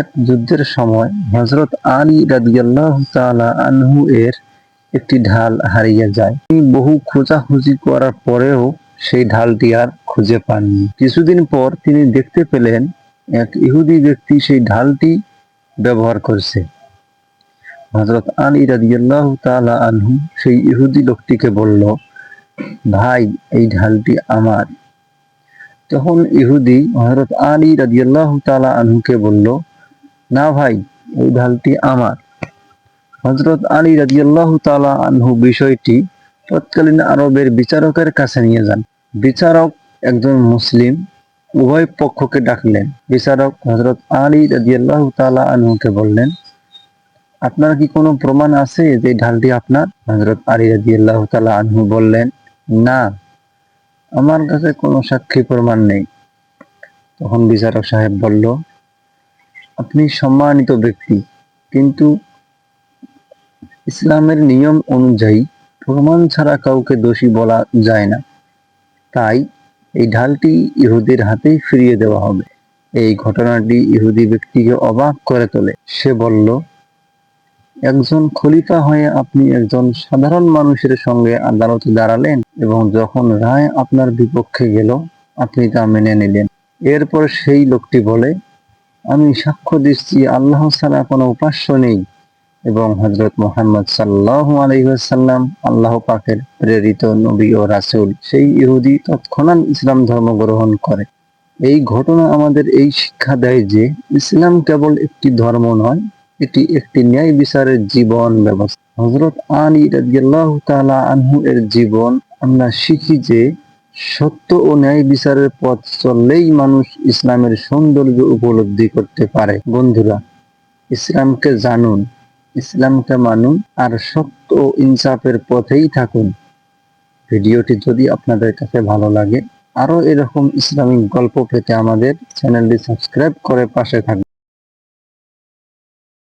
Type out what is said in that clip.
এক যুদ্ধের সময় হজরত আলী রাদিয়াল্লাহু তাআলা আনহু এর একটি ঢাল হারিয়ে যায়। তিনি বহু খোঁজাখুঁজি করার পরেও সেই ঢালটি আর খুঁজে পাননি। কিছুদিন পর তিনি দেখতে পেলেন এক ইহুদি ব্যক্তি সেই ঢালটি ব্যবহার করছে। হজরত আলী রাদিয়াল্লাহু তাআলা আনহু সেই ইহুদি লোকটিকে বলল, ভাই, এই ঢালটি আমার। তখন ইহুদি হজরত আলী রাদিয়াল্লাহু তাআলা আনহুকে বলল না ভাই, এই ঢালটি আমার। হজরত আলী রাদিয়াল্লাহু তাআলা আনহু বিষয়টি তৎকালীন আরবের বিচারকের কাছে নিয়ে যান। বিচারক একজন মুসলিম, উভয় পক্ষকে ডাকলেন। বিচারক হজরত আলী রাদিয়াল্লাহু তাআলা আনহুকে বললেন, আপনার কি কোনো প্রমাণ আছে যে ঢালটি আপনার? হজরত আলী রাদিয়াল্লাহু তাআলা আনহু বললেন, না, আমার কাছে কোনো সাক্ষী প্রমাণ নেই। তখন বিচারক সাহেব বলল আপনি সম্মানিত ব্যক্তি, কিন্তু ইসলামের নিয়ম অনুযায়ী প্রমাণ ছাড়া কাউকে দোষী বলা যায় না। তাই এই ঢালটি ইহুদির হাতেই ফিরিয়ে দেওয়া হবে। এই ঘটনাটি ইহুদি ব্যক্তিকে অবাক করে তোলে। সে বলল, একজন খলিফা হয়ে আপনি একজন সাধারণ মানুষের সঙ্গে আদালতে দাঁড়ালেন এবং যখন রায় আপনার বিপক্ষে গেল, আপনি তা মেনে নিলেন। এরপর সেই লোকটি বলে আমি সাক্ষ্য দিচ্ছি, আল্লাহ ছাড়া কোনো উপাস্য নেই। এবং হজরত মোহাম্মদ সাল্লাহ আলহিহাসাল্লাম আল্লাহ পাকের প্রেরিত নবী ও রাসুল, সেই ইহুদি তৎক্ষণাৎ ইসলাম ধর্ম গ্রহণ করে। এই ঘটনা আমাদের এই শিক্ষা দেয় যে, ইসলাম কেবল একটি ধর্ম নয়, এটি একটি ন্যায় বিচারের জীবন ব্যবস্থা। হজরত আলী রাদিয়াল্লাহু তাআলা আনহু এর জীবন আমরা শিখি যে সত্য ও ন্যায় বিচারের পথ চললেই মানুষ ইসলামের সৌন্দর্য উপলব্ধি করতে পারে। বন্ধুরা, ইসলামকে জানুন, ইসলামকে মানুন আর সত্য ও ইনসাফের পথেই থাকুন। ভিডিওটি যদি আপনাদের কাছে ভালো লাগে আরও এরকম ইসলামিক গল্প পেতে আমাদের চ্যানেলটি সাবস্ক্রাইব করে পাশে থাকুন।